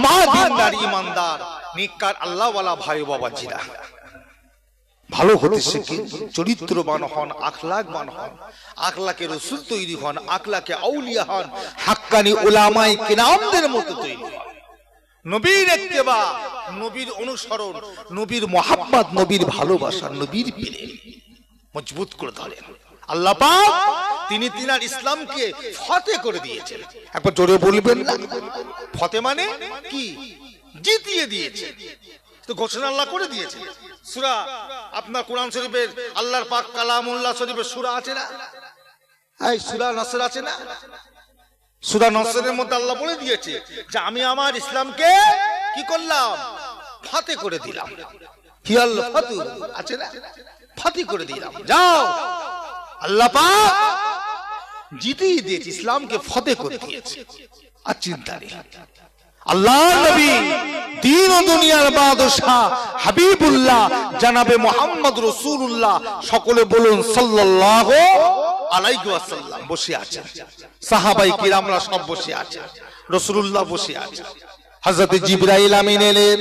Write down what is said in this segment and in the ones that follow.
আমার দিনদার ইমানদার নিকার আল্লাহওয়ালা ভাই বাবাজিরা। ভালো হতে শেখে, চরিত্রবান হন, আখলাকবান হন, আখলাকে রসুল তৈরি হন, আখলাকে আউলিয়া হন, হাক্কানি ওলামাই কেরামদের মতো তৈরি হন। নবীর একতেবা নবীর অনুসরণ, নবীর মোহাম্মদ নবীর ভালোবাসা, নবীর প্রেম মজবুত করে ধরেন। আল্লাহ পাক তিনি তিনার ইসলামকে ফতে করে দিয়েছেন। একবার জোরে বলবেন না। ফতে মানে কি? জিতিয়ে দিয়েছে। তো ঘোষণা আল্লাহ করে দিয়েছে সুরা আপনার কোরআন শরীফের আল্লাহর পাক কালামুল্লাহ শরীফের সুরা আছে না? এই সুরা নসর আছে না? সুরা নসরের মধ্যে আল্লাহ বলে দিয়েছে যে আমি আমার ইসলামকে কি করলাম? ফাতে করে দিলাম। হিয়াল ফাতু আছে না? ফাতি করে দিলাম। যাও। আল্লাহ পাক জিতেই দিয়েছে, ইসলামকে ফতে করে দিয়েছে। আর চিন্তা নেই। আল্লাহ নবী দিন দুনিয়ার বাদশাহ হাবিবুল্লাহ জানাবে মোহাম্মদ রসুল্লাহ সকলে বলুন সাল্লাল্লাহু আলাইহি বসে আছে। সাহাবাই কিরামরা সব বসে আছে। রসুল্লাহ বসে আছেন হযরত জিবরাইল আমিন এলেন।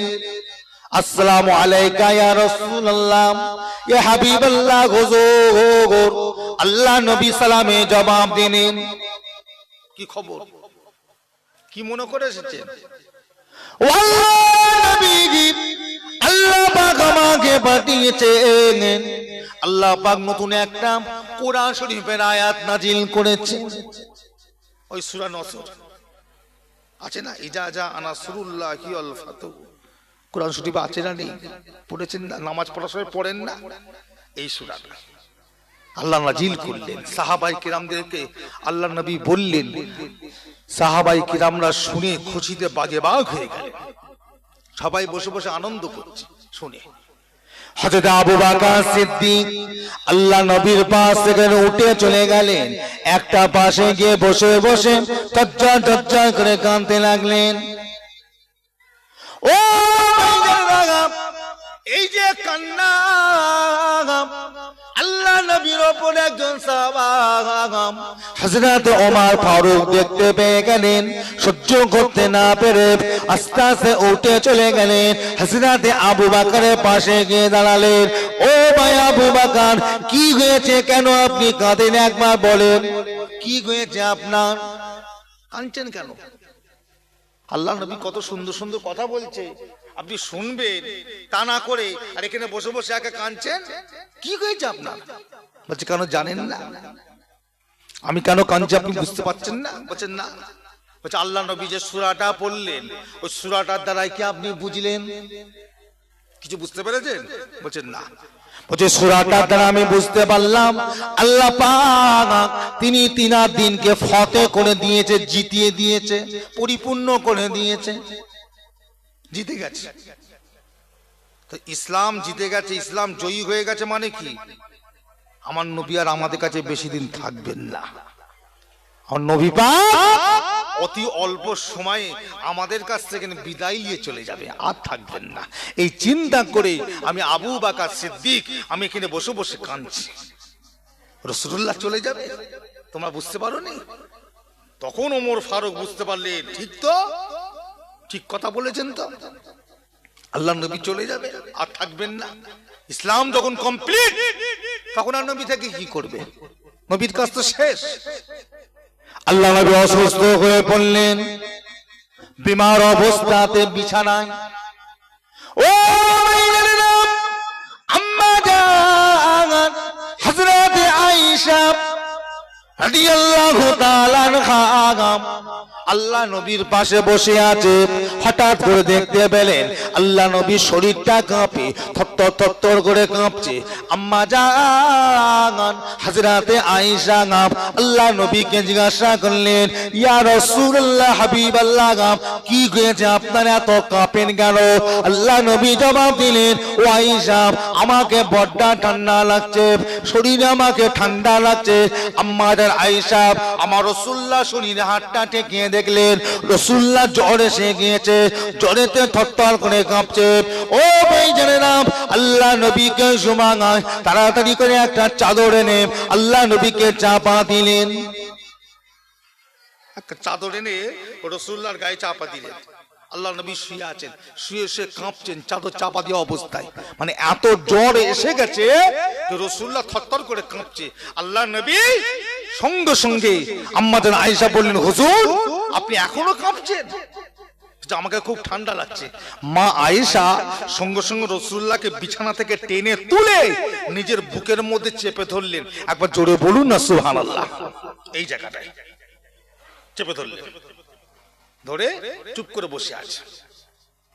আসসালামু আলাইকা ইয়া রাসূলুল্লাহ ইয়া হাবিবাল্লাহ হুজুর আল্লাহ নবী সালামে জবাব দিলেন। কি খবর? কি মনে করে এসেছেন? আল্লাহ পাক আমাকে পাঠিয়েছেন আল্লাহ পাক নতুন একটা কোরআন শরীফের আয়াত নাজিল করেছে। ওই সূরা নসর। আছে না? ইজা যা আনা সুরুল্লাহি আল ফাতু কোরআন শরীফ আছে না নেই? পড়েছেন না? নামাজ পড়ার সময় পড়েন না? এই সূরাটা আল্লাহ নাজিল করলেন। সাহাবাই কিরামদেরকে আল্লাহ নবী বললেন, সাহাবাই কিরামরা শুনে খুশিতে বাগে বাগ হয়ে গেলেন সবাই বসে বসে আনন্দ করছে, শুনে। হযরত আবু বকর সিদ্দিক আল্লাহ নবীর পাশ থেকে উঠে চলে গেলেন। একটা পাশে গিয়ে বসে বসে চজ্জা চজ্জা করে কাঁদতে লাগলেন। ও এই যে কান্না, আল্লাহ নবীর ওপর একজন সাহাবা, হযরত ওমর ফারুক দেখতে পেয়ে গেলেন, সহ্য করতে না পেরে আস্তে আস্তে উঠে চলে গেলেন। হযরত আবু বকরের পাশে গিয়ে দাঁড়ালেন। ও ভাই আবু বকর, কি হয়েছে কেন আপনি কাঁদেন একবার বলেন। কি হয়েছে আপনার? কাঁদছেন কেন? আল্লাহ নবী কত সুন্দর সুন্দর কথা বলছে। আপনি শুনবেন, তা না করে আর এখানে বসে বসে একা কাঁদছেন? কি হয়েছে আপনার? বলছে, কেন জানেন না? আমি কেন কাঁদছি আপনি বুঝতে পারছেন না? বলছেন, না। বলছে, আল্লাহ নবী যে সুরাটা পড়লেন, ওই সুরাটার দ্বারাই কি আপনি বুঝলেন? কিছু বুঝতে পেরেছেন? বলছেন না। বলছে সুরাটার দ্বারা আমি বুঝতে পারলাম? আল্লাহ তিনি তিনার দিনকে ফতে করে দিয়েছে, জিতিয়ে দিয়েছে, পরিপূর্ণ করে দিয়েছে। জিতে গেছে। তো ইসলাম জিতে গেছে, ইসলাম জয়ী হয়ে গেছে মানে কি? আমার নবী আর আমাদের কাছে বেশি দিন থাকবেন না। আমার নবী পাক অতি অল্প সময়ে আমাদের কাছ থেকে বিদায় নিয়ে চলে যাবে। আর থাকবেন না। এই চিন্তা করে আমি আবু বাকার সিদ্দিক, আমি এখানে বসে বসে কাঁদছি। রসুল্লাহ চলে যাবে? তোমরা বুঝতে পারো নি তখন ওমর ফারুক বুঝতে পারলে, ঠিক তো? ঠিক কথা বলেছেন তো? আল্লাহ নবী চলে যাবে, আর থাকবেন না। ইসলাম যখন কমপ্লিট তখন আর নবী থেকে কি করবে? নবীর কাজ তো শেষ। আল্লাহ নবী অসুস্থ হয়ে পড়লেন। বিমার অবস্থাতে বিছানায়। ও আম্মা আয়েশা আল্লাহ নবীর পাশে বসে আছে। হঠাৎ করে দেখতে পেলেন আল্লাহ নবীর শরীরটা কাঁপে, থরথর থরথর করে কাঁপছে। আম্মা জান, হাজরাতে আয়েশা গাম আল্লাহ নবীকে জিজ্ঞাসা করলেন, ইয়া রাসূলুল্লাহ, হাবিবাল্লাহ গাম কি হয়েছে? আপনার এত কাঁপেন কেন? আল্লাহ নবী জবাব দিলেন আমাকে বড্ড ঠান্ডা লাগছে, শরীরে আমাকে ঠান্ডা লাগছে। আমাদের আইসাব আমার রাসূলুল্লাহ শরীরে হাতটা ঠেকিয়ে দেখলেন। রাসূলুল্লাহ জ্বর এসে গিয়েছে জ্বরেতে থরথর করে কাঁপছে। ও ভাই জানেরাম, আল্লাহ নবীকে সুমাঙায় তাড়াতাড়ি করে একটা চাদর এনে আল্লাহ নবীকে চাপা দিলেন। চাদর এনে রসুল্লার গায়ে চাপা দিলেন। আল্লাহ নবী শুয়ে আছেন। শুয়ে শুয়ে কাঁপছেন, চাদর চাপা দেওয়া অবস্থায়। মানে এত জ্বর এসে গেছে রসুল্লাহ থরথর করে কাঁপছে। আল্লাহ নবী সঙ্গে সঙ্গে আম্মাদের আয়েশা বললেন, হুজুর, আপনি এখনও কাঁপছেন? আমাকে খুব ঠান্ডা লাগছে। মা আয়েশা সঙ্গে সঙ্গে রসুল্লাহকে বিছানা থেকে টেনে তুলে নিজের বুকের মধ্যে চেপে ধরলেন। একবার জোরে বলুন না, সুবহানাল্লাহ। এই জায়গাটায়। চেপে ধরলেন। ধরে চুপ করে বসে আছে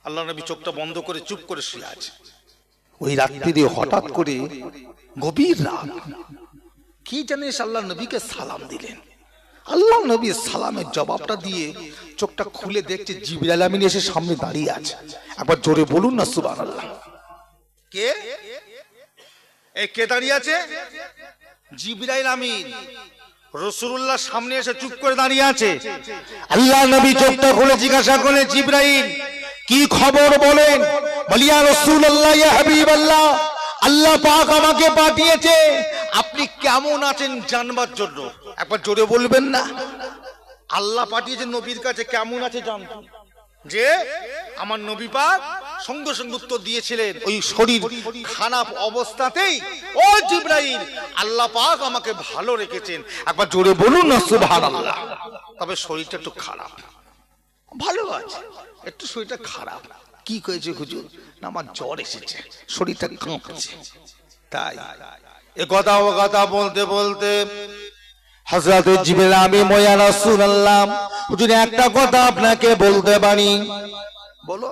আল্লাহ নবী চোখটা বন্ধ করে চুপ করে শুয়ে আছে ওই রাত্রিরে হঠাৎ করে গভীর রাত। কি জানিস আল্লাহ নবীকে সালাম দিলেন? আল্লাহ নবী সালামের জবাবটা দিয়ে চোখটা খুলে দেখছে জিবরাইল আমিন এসে সামনে দাঁড়িয়ে আছে। একবার জোরে বলুন না সুবান আল্লাহ কে? এই কে দাঁড়িয়ে আছে? জিবরাইল আমিন। রসুল্লাহ সামনে এসে চুপ করে দাঁড়িয়ে আছে। আল্লাহ নবী চোখটা খুলে জিজ্ঞাসা করে জিব্রাইল, কি খবর বলেন? বলিয়া রসুল্লাহ ইয়া হাবিবাল্লাহ, আল্লাহ পাক আমাকে পাঠিয়েছে। আপনি কেমন আছেন জানবার জন্য? একবার জোরে বলবেন না। আল্লাহ পাঠিয়েছে নবীর কাছে, কেমন আছে জানতে? যে আমার নবী পাক সঙ্গে সঙ্গে উত্তর দিয়েছিলেন, ওই শরীর খারাপ অবস্থাতেই, ও জিব্রাইল, আল্লাহ পাক আমাকে ভালো রেখেছেন। একবার জোরে বলুন না, সুবহানাল্লাহ। তবে শরীরটা একটু খারাপ। ভালো আছে, একটু শরীরটা খারাপ। কি করেছে হুজুর? না, আমার জ্বর এসেছে, শরীরটা কাঁপছে। তাই, এ কথা ও কথা বলতে বলতে হযরত জিবরাইল আমি ময়া রাসূলুল্লাহ হুজুর একটা কথা আপনাকে বলতে পারি। বলো।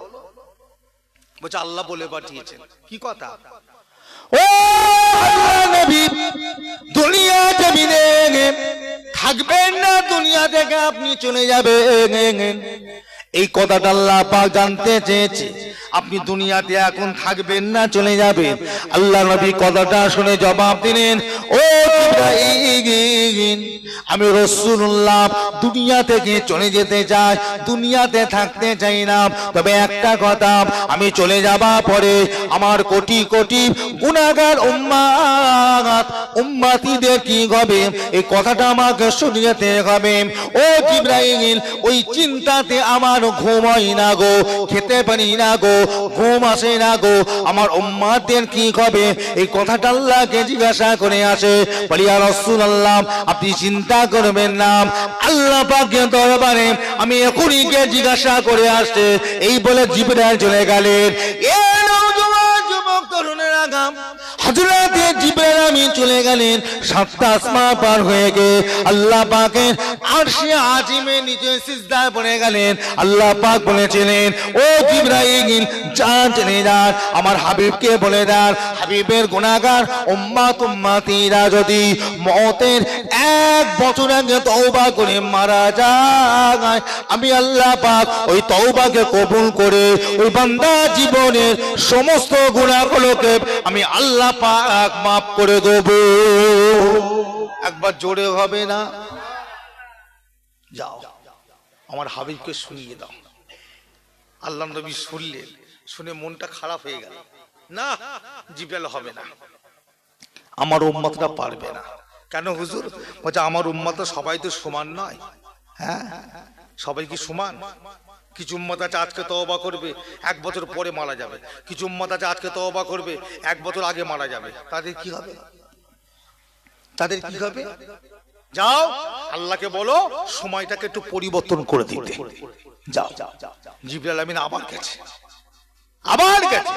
বলছে আল্লাহ বলে পাঠিয়েছেন। কি কথা? ও আল্লাহ নবী দুনিয়া জমিনে থাকবেন না দুনিয়া থেকে আপনি চলে যাবেন। এই কথাটা আল্লাহ পাক জানতে চেয়েছে। আপনি দুনিয়াতে এখন থাকবেন না চলে যাবেন। আল্লাহ নবী কথাটা শুনে জবাব দিলেন ও আমি রসুল্লাহ দুনিয়া থেকে চলে যেতে চাই, দুনিয়াতে থাকতে চাই না। তবে একটা কথা, আমি চলে যাবা পরে আমার কোটি কোটি গুণাগার উম্মাত, উম্মাতিদের কি হবে? এই কথাটা আমাকে শুনে যেতে হবে। ও জিব্রাইল, ওই চিন্তাতে আমার ঘুম হয় না গো, খেতে পারি না গো, ঘুম আসে না গো। আমার উম্মাদের কি হবে? এই কথাটা আল্লাহকে জিজ্ঞাসা করে আসে। বলিয়া রসুল্লাহ আপনি চিন্তা করবেন না। আল্লাহ পাকের দরবারে আমি এখনই কে জিজ্ঞাসা করে আসছে। এই বলে জিবরাইল চলে গেলেন। আমি চলে গেলেন। সাতটা আসমা পার হয়ে গে আল্লাহ পাকের আরশে আজিমে নিচে সিজদায় পড়ে গেলেন, আল্লাহ পাক বলেছিলেন, ও জিবরাইল যান চলে যান আমার হাবিবকে বলে দেন হাবিবের গুনাহগার উম্মাত উম্মাতিরা যদি মতের এক বছর আগে তওবা করে মারা যায়, আমি আল্লাহ পাক ওই তওবাকে কবুল করে ওই বান্দা জীবনের সমস্ত গুনাহগুলোকে আমি আল্লাহ পাক মাফ করে দেব। একবার জোরে হবে না? যাও, আমার হাবিবকে শুনিয়ে দাও। আল্লাহ নবী শুনলেন, শুনে মনটা খারাপ হয়ে গেল। না জিবেল হবে না। আমার উম্মতটা পারবে না। কেন হুজুর? বলছে, আমার উম্মত সবাই তো সমান নয়। হ্যাঁ? সবাই কি সমান? কিছু উম্মত আছে, আজকে তওবা করবে, এক বছর পরে মারা যাবে। কিছু উম্মত আছে, আজকে তওবা করবে, এক বছর আগে মারা যাবে। তাদের কি হবে? তাদের কি হবে? যাও আল্লাহকে বলো সময়টাকে একটু পরিবর্তন করে দিতে। যাও জিবরাল আমিন আবার গেছে। আবার গেছে।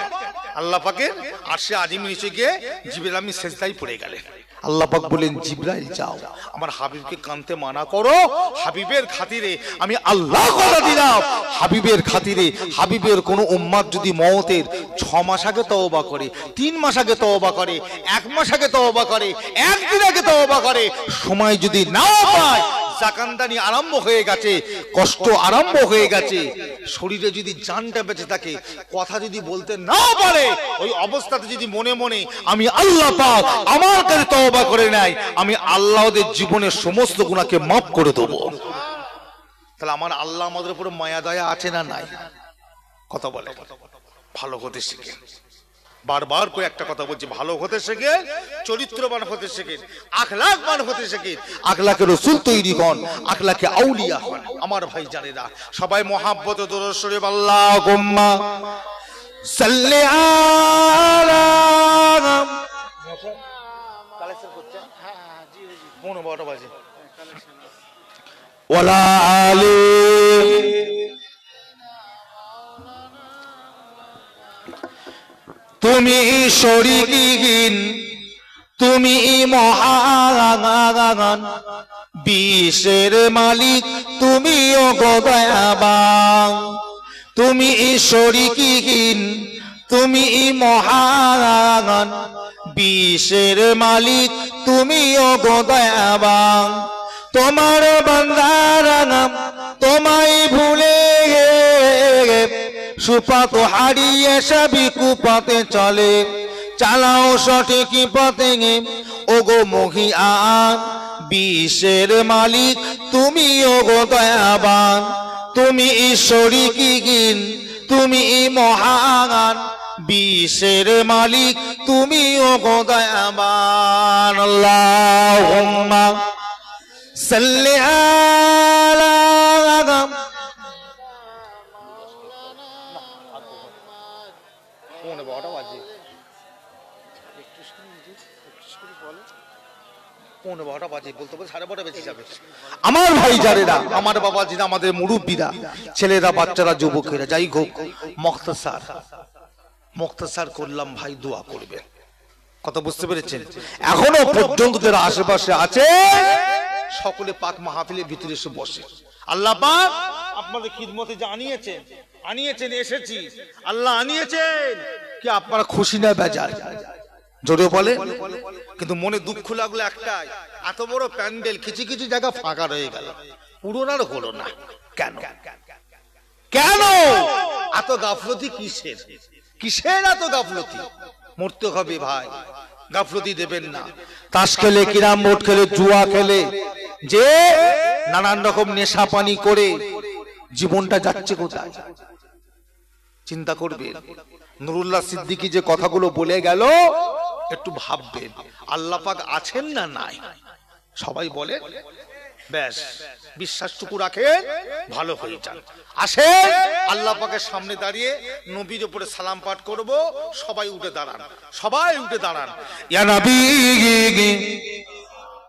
আল্লাহ পাকের আরশে আজিম নিচে গিয়ে জিবরাল আমিন সেজদাই পড়ে গেলেন। আল্লাহ পাক বলেন জিব্রাইল যাও। আমার হাবিবকে কানতে মানা করো। হাবিবের খাতিরে আমি আল্লাহ কথা দিলাম। হাবিবের খাতিরে হাবিবের কোন উম্মাদ যদি মওতের ছ মাস আগে তওবা করে তিন মাস আগে তওবা করে এক মাস আগে তওবা করে একদিন আগে তওবা করে সময় যদি নাও পায় জাকান্দানি আরম্ভ হয়ে গেছে কষ্ট আরম্ভ হয়ে গেছে। শরীরে যদি জানটা বেঁচে থাকে, কথা যদি বলতে না পারে, ওই অবস্থাতে যদি মনে মনে আমি আল্লাহ পাক আমার কাছে তওবা করে নাই আমি আল্লাহদের জীবনের সমস্ত গুণাকে মাফ করে দেব। তাহলে আমার আল্লাহ আমাদের উপরে মায়া, দয়া আছে না নাই? কথা বলে। ভালো হতে শিখে। বারবার করে একটা কথা বলছি, ভালো হতে শেখে, চরিত্রবান হতে শেখে, আখলাকবান হতে শেখে। আখলাকে রসুল তৈরি হন, আখলাকে আউলিয়া হন। আমার ভাই জানে না সবাই মহাব্বত দরশরে আল্লাহ গোম্মা সাল্লি আলা বারোটা বাজে ওয়ালা আলি তুমি শরীরহীন, তুমি মহান বিশ্বের মালিক তুমি দয়াবান। তুমি শরীরহীন, তুমি মহান বিশ্বের মালিক তুমি দয়াবান। তোমার বান্দার নাম তোমায় ভুলে সুপাত হারিয়ে সবই কুপাতে চলে। চালাও সঠিক পথে ওগো মহিয়ান, বিশ্বের মালিক, তুমি ওগো দয়াবান। তুমি ঈশ্বরী কি গিন, তুমি মহান। বিশ্বের মালিক, তুমি ওগো দয়াবান। আল্লাহুম্মা সাল্লি আলা পনেরো বারোটা বাজে বলতে বলতে সাড়ে বারোটা বেঁচে যাবে। আমার ভাই জানেরা আমার বাবা যিনি আমাদের মুরব্বীরা ছেলেরা বাচ্চারা যুবকেরা যাই হোক মখতাসার মখতাসার করলাম ভাই দোয়া করবে। কথা বুঝতে পেরেছেন? এখনও পর্যন্ত যারা আশেপাশে আছে সকলে পাক মাহফিলের ভিতরে এসে বসে। আল্লাহ পাক আপনাদের খিদমতে যে আনিয়েছেন আনিয়েছেন এসেছি। আল্লাহ আনিয়েছেন কি আপনারা খুশি না বেজার? জোরে বলে। কিন্তু মনে দুঃখ লাগল একটাই, এত বড় প্যান্ডেল কিছু কিছু জায়গা ফাঁকা রয়ে গেল। পুরোনার হলো না। কেন? কেন? এত গাফলতি কিসের? কিসের এত গাফলতি? মরতে হবে ভাই, গাফলতি দেবেন না। তাস খেলে কিরাম বোর্ড খেলে জুয়া খেলে। যে নানান রকম নেশা পানি করে, জীবনটা যাচ্ছে কোথায়? চিন্তা করবেন। নুরুল্লাহ সিদ্দিকী যে কথাগুলো বলে গেল একটু ভাববেন আল্লাপাক আছেন না নাই? সবাই বলে ব্যাস, বিশ্বাসটুকু রাখেন, ভালো হয়ে যান। আসে আল্লাহ পাকের সামনে দাঁড়িয়ে নবীর উপরে সালাম পাঠ করব, সবাই উঠে দাঁড়ান, সবাই উঠে দাঁড়ান। ইয়া নবী